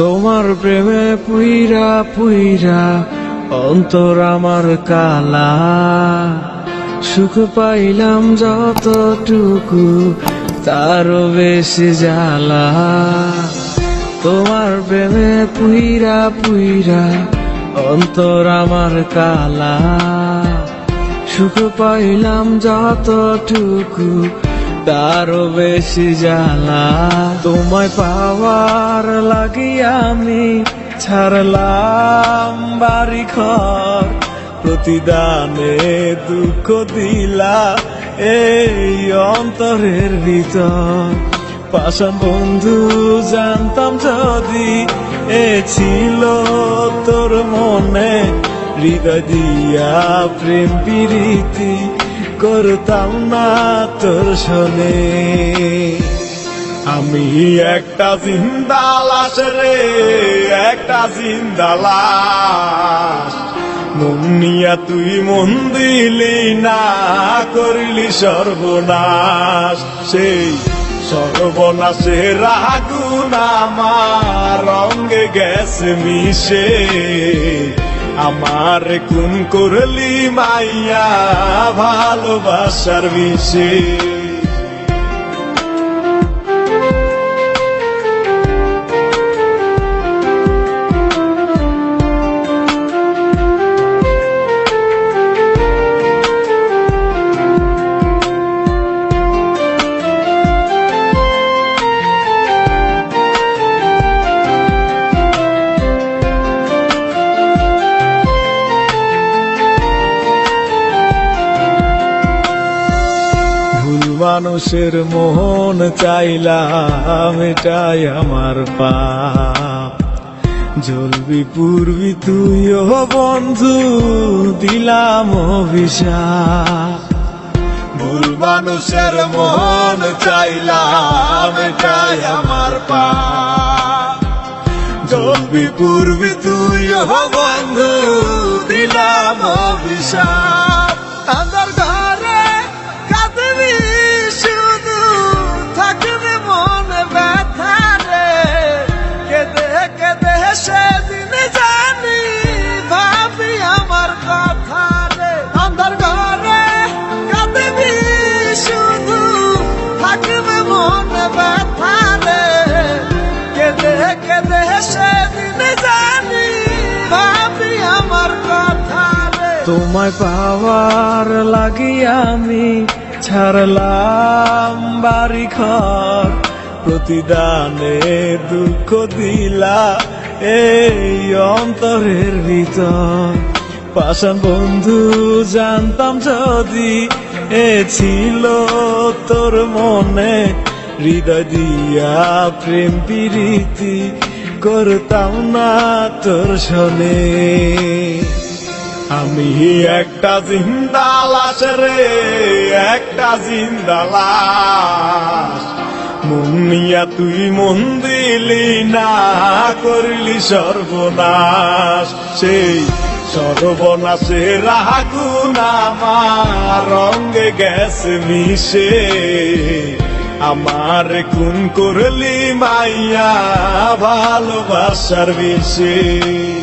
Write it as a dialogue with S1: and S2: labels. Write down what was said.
S1: তোমার প্রেমে পুইরা পুইরা অন্তর আমার কালা। সুখ পাইলাম যতটুকু, তারও বেশি জ্বালা। তোমার প্রেমে পুইরা পুইরা অন্তর আমার কালা। সুখ পাইলাম যতটুকু তারও বেশি জ্বালা। তোমায় পাওয়ার লাগিয়া আমি ছাড়লাম বাড়ি ঘর প্রতিদানে দুঃখ দিলা এই অন্তরের ভিতর। পাশান বন্ধু, জানতাম যদি এ ছিল তোর মনে, হৃদয় দিয়া প্রেম প্রীতি করতাম না তোর শোনে।
S2: আমি একটা জিন্দা লাশ রে, একটা জিন্দা লাশ তুই মন দিলি না, করলি সর্বনাশ। সেই সর্বনাশে রাগুন আমার রঙ্গে গেছে মিশে। আমার কোন করলি মাইয়া ভালোবাসার বিষে। মানুষের মোহন চাইলাম, এটাই আমার পাপ। জ্বলবি পূর্বি তুইও বন্ধু, দিলাম অভিশাপ। ভুল মানুষের মোহন চাইলাম, এটাই আমার পাপ। জ্বলবি পূর্বি তুইও বন্ধু, দিলাম অভিশাপ।
S1: তোমায় পাওয়ার লাগি আমি ছাড়লাম বাড়ি ঘর প্রতিদানে দুঃখ দিলা এই অন্তরের ভিতর। পাশান বন্ধু, জানতাম যদি এ ছিল তোর মনে, হৃদয় দিয়া প্রেম প্রীতি করতাম না তোর শোনে
S2: আমি একটা জিন্দা লাশ রে, একটা জিন্দা লাশ তুই মন দিলি না, করলি সর্বনাশ। সেই সর্বনাশে রাগুন আমার রঙ্গে গেছে মিশে। আমার খুন করলি মাইয়া, ভালোবাসার বিষে।